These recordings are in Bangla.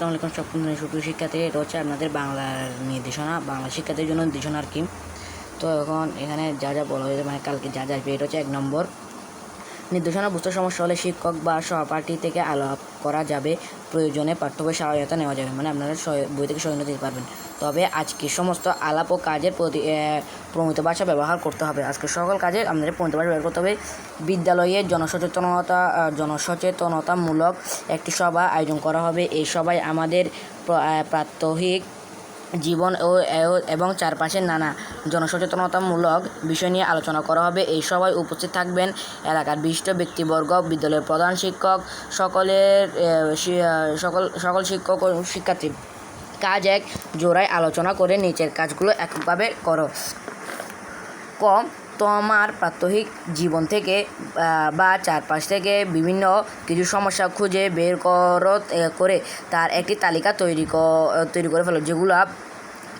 আসসালামু আলাইকুম সব সুপ্রিয় শিক্ষার্থী। এটা হচ্ছে আপনাদের বাংলার নির্দেশনা, বাংলা শিক্ষার্থীর জন্য নির্দেশনা আর কি? তো এখন এখানে যা যা বলা হয়েছে মানে কালকে যা যা আসবে এটা হচ্ছে এক নম্বর। নির্দেশনা, বুঝতে সমস্যা হলে শিক্ষক বা সহপাঠী থেকে আলাপ করা যাবে। প্রয়োজনে পাঠ্য বই সহায়তা নেওয়া যাবে। মানে আপনারা বই থেকে সহায়তা দিতে পারবেন। তবে আজকে সমস্ত আলাপ ও কাজের প্রতি প্রমিত ভাষা ব্যবহার করতে হবে। আজকে সকল কাজে আপনাদের প্রমিত ভাষা ব্যবহার করতে হবে। বিদ্যালয়ে জনসচেতনতা জনসচেতনতামূলক একটি সভা আয়োজন করা হবে। এই সভায় আমাদের প্রাত্যহিক জীবন ও এবং চারপাশের নানা জনসচেতনতামূলক বিষয় নিয়ে আলোচনা করা হবে। এই সভায় উপস্থিত থাকবেন এলাকার বিশিষ্ট ব্যক্তিবর্গ, বিদ্যালয়ের প্রধান শিক্ষক, সকলের সকল সকল শিক্ষক ও শিক্ষার্থী কাজ এক জোড়ায় আলোচনা করে নিচের কাজগুলো একভাবে করো। কম তোমার প্রাত্যহিক জীবন থেকে বা চারপাশ থেকে বিভিন্ন কিছু সমস্যা খুঁজে বের করো করে তার একটি তালিকা তৈরি তৈরি করে ফেলো, যেগুলো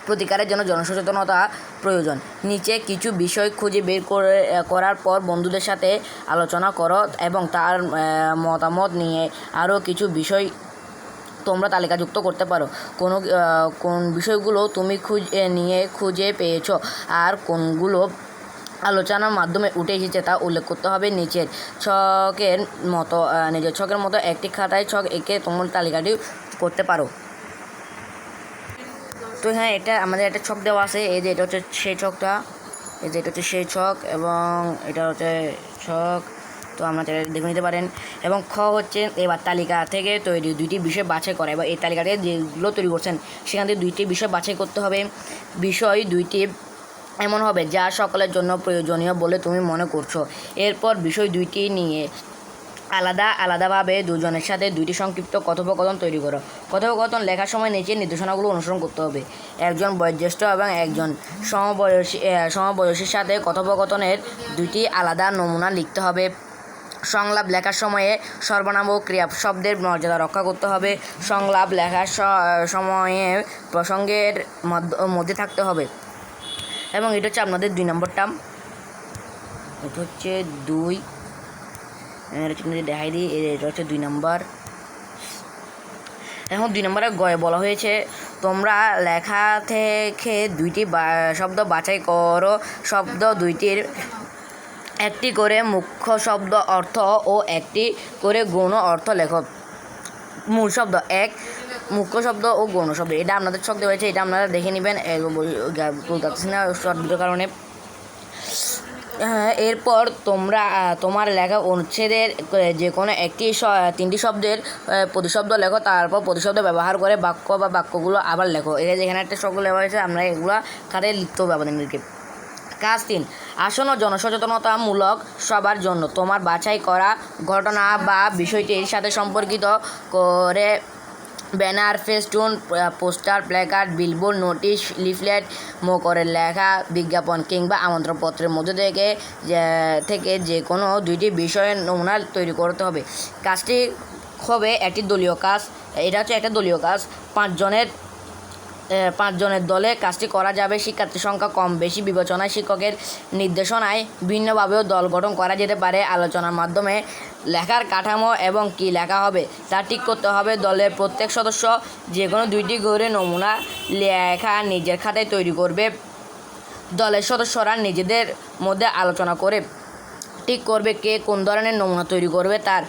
প্রতিকারের জন্য জনসচেতনতা প্রয়োজন। নিচে কিছু বিষয় খুঁজে বের করে করার পর বন্ধুদের সাথে আলোচনা করো এবং তার মতামত নিয়ে আরও কিছু বিষয় তোমরা তালিকাযুক্ত করতে পারো। কোনো কোন বিষয়গুলো তুমি খুঁজে, নিয়ে খুঁজে পেয়েছ? আর কোনগুলো আলোচনার মাধ্যমে উঠে এসেছে তা উল্লেখ করতে হবে নিচের ছকের মতো নিজের ছকের মতো একটি খাতায় ছক এঁকে তোমরা তালিকাটি করতে পারো। তো হ্যাঁ এটা আমাদের একটা ছক দেওয়া আছে, এই যে এটা হচ্ছে সেই ছকটা, এই যে এটা হচ্ছে সেই ছক এবং এটা হচ্ছে ছক, তো চাইলে দেখে নিতে পারেন। এবং খ হচ্ছে এবার তালিকা থেকে তৈরি দুইটি বিষয় বাছাই করা, এবার এই তালিকাতে যেগুলো তৈরি করছেন, সেখান থেকে দুইটি বিষয় বাছাই করতে হবে। বিষয় দুইটি এমন হবে যা সকলের জন্য প্রয়োজনীয় বলে তুমি মনে করছ। এরপর বিষয় দুইটি নিয়ে আলাদা আলাদাভাবে দুজনের সাথে দুইটি সংক্ষিপ্ত কথোপকথন তৈরি করো। কথোপকথন লেখার সময় নিচে নির্দেশনাগুলো অনুসরণ করতে হবে। একজন বয়োজ্যেষ্ঠ এবং একজন সমবয়সী সমবয়সীর সাথে কথোপকথনের দুইটি আলাদা নমুনা লিখতে হবে। সংলাপ লেখার সময়ে সর্বনাম ও ক্রিয়া শব্দের মর্যাদা রক্ষা করতে হবে। সংলাপ লেখার সময়ে প্রসঙ্গের মধ্যে থাকতে হবে। এবং এটা হচ্ছে আপনাদের দুই হচ্ছে দুই। এটা হচ্ছে আপনাদের দেখাই দিই এটা হচ্ছে দুই নম্বর। এখন দুই নম্বরে গয়ে বলা হয়েছে, তোমরা লেখা থেকে দুইটি শব্দ বাছাই করো। শব্দ দুইটির একটি করে মুখ্য শব্দ অর্থ ও একটি করে গৌণ অর্থ লেখো। মূল শব্দ এক মুখ্য শব্দ ও গৌণ শব্দ। এটা আপনাদের শব্দ হয়েছে এটা আপনারা দেখে নেবেন। বলতে না শর্ট কারণে। হ্যাঁ, এরপর তোমরা তোমার লেখা অনুচ্ছেদের যে কোনো একটি তিনটি শব্দের প্রতিশব্দ লেখো তারপর প্রতিশব্দ ব্যবহার করে বাক্য বা বাক্যগুলো আবার লেখো। যে যেখানে একটা শব্দ লেখা হয়েছে আমরা এগুলো খাতায় লিখতে হবে আপনাদেরকে কাজ তিন আসন্ন জনসচেতনতামূলক সবার জন্য তোমার বাছাই করা ঘটনা বা বিষয়টির সাথে সম্পর্কিত করে banner, festoon, poster, placard, billboard, notice, leaflet, মোকরের লেখা, বিজ্ঞাপন কিংবা আমন্ত্রণপত্রের মধ্যে থেকে থেকে যে কোনো দুইটি বিষয়ের নমুনা তৈরি করতে হবে। কাজটি হবে একটি দলীয় কাজ। এটা হচ্ছে একটা দলীয় কাজ। পাঁচজনের পাঁচজনের দলে কাজটি করা যাবে। শিক্ষার্থীর সংখ্যা কম, বেশি বিবেচনায় শিক্ষকের নির্দেশনায় ভিন্নভাবেও দল গঠন করা যেতে পারে। আলোচনার মাধ্যমে লেখার কাঠামো এবং কি লেখা হবে তা ঠিক করতে হবে। দলের প্রত্যেক সদস্য যে কোনো দুইটি করে নমুনা লেখা নিজের খাতায় তৈরি করবে। দলের সদস্যরা নিজেদের মধ্যে আলোচনা করে ঠিক করবে কে কোন ধরনের নমুনা তৈরি করবে তার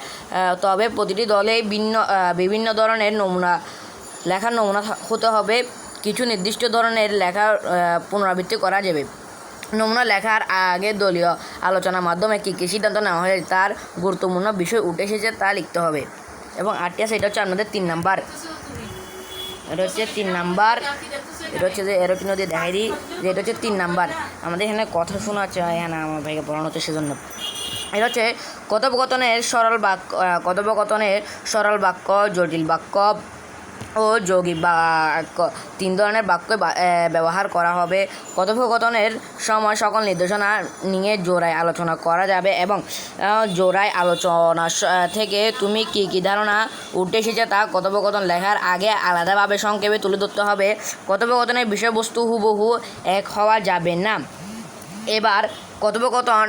তবে প্রতিটি দলে ভিন্ন বিভিন্ন ধরনের নমুনা, লেখার নমুনা হতে হবে। কিছু নির্দিষ্ট ধরনের আহ, পুনরাবৃত্তি করা যাবে। নমুনা লেখার আগে দলীয় আলোচনার মাধ্যমে কী কী সিদ্ধান্ত নেওয়া হয়েছে তার গুরুত্বপূর্ণ বিষয় উঠে এসেছে তা লিখতে হবে। এবং আটটি আছে এটা হচ্ছে আপনাদের তিন নাম্বার। এটা হচ্ছে তিন নাম্বার। এটা হচ্ছে যে এরোটি নদী দেখাই দিই যে এটা হচ্ছে তিন নাম্বার। আমাদের এখানে কথা শোনা হচ্ছে এখানে আমার ভাইকে পড়ানো হচ্ছে সেজন্য। এটা হচ্ছে কথোপকথনের সরল বাক্য কথোপকথনের সরল বাক্য জটিল বাক্য। ও যৌগিক বাক্য তিন ধরনের বাক্য ব্যবহার করা হবে। কথোপকথনের সময় সকল নির্দেশনা নিয়ে জোড়ায় আলোচনা করা যাবে এবং জোড়ায় আলোচনা থেকে তুমি কী কী ধারণা উঠে এসেছে তা কথোপকথন লেখার আগে আলাদাভাবে সংক্ষেপে তুলে ধরতে হবে। কথোপকথনের বিষয়বস্তু হুবহু এক হওয়া যাবে না। এবার কথোপকথন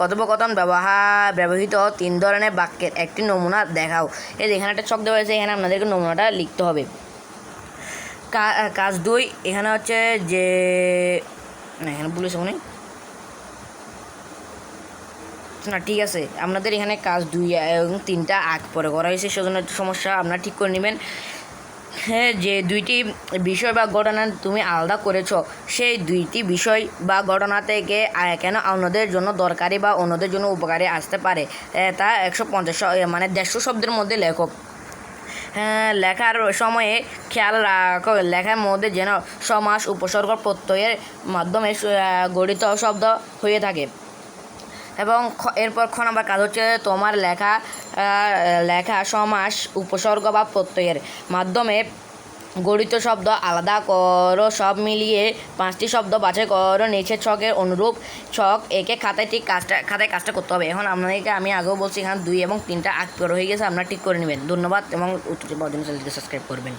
কথোপকথন ব্যবহার, ব্যবহৃত তিন ধরনের বাক্যের একটি নমুনা দেখাও। এই এখানে একটা ছক দেওয়া হয়েছে, এখানে আপনাদেরকে নমুনাটা লিখতে হবে। কাজ দুই, এখানে হচ্ছে যে এখানে বলেছে উনি না, ঠিক আছে, আপনাদের এখানে কাজ দুই এবং তিনটা আগ পরে করা হয়েছে, সেজন্য একটু সমস্যা, আপনারা ঠিক করে নেবেন। যে দুইটি বিষয় বা ঘটনা তুমি আলাদা করেছ সেই দুইটি বিষয় বা ঘটনা থেকে কেন অন্যদের জন্য দরকারি বা অন্যদের জন্য উপকারী আসতে পারে? তা একশো পঞ্চাশ মানে দেড়শো শব্দের মধ্যে লেখক। হ্যাঁ, লেখার সময়ে খেয়াল রাখো লেখার মধ্যে যেন সমাস উপসর্গ প্রত্যয়ের মাধ্যমে গঠিত শব্দ হয়ে থাকে। এবং এরপর খ নাম্বার কাজ হচ্ছে তোমার লেখা লেখা সমাস, উপসর্গ বা প্রত্যয়ের মাধ্যমে গড়িত শব্দ আলাদা করো, সব মিলিয়ে পাঁচটি শব্দ বাছাই করো নিচের ছকের অনুরূপ ছক একে খাতায় ঠিক কাজটা, খাতায় কাজটা করতে হবে। এখন আপনাদেরকে আমি আগেও বলছি, এখানে দুই এবং তিনটা আগ হয়ে গেছে, আপনারা ঠিক করে নেবেন। ধন্যবাদ এবং উত্তর জন্য সাবস্ক্রাইব করবেন।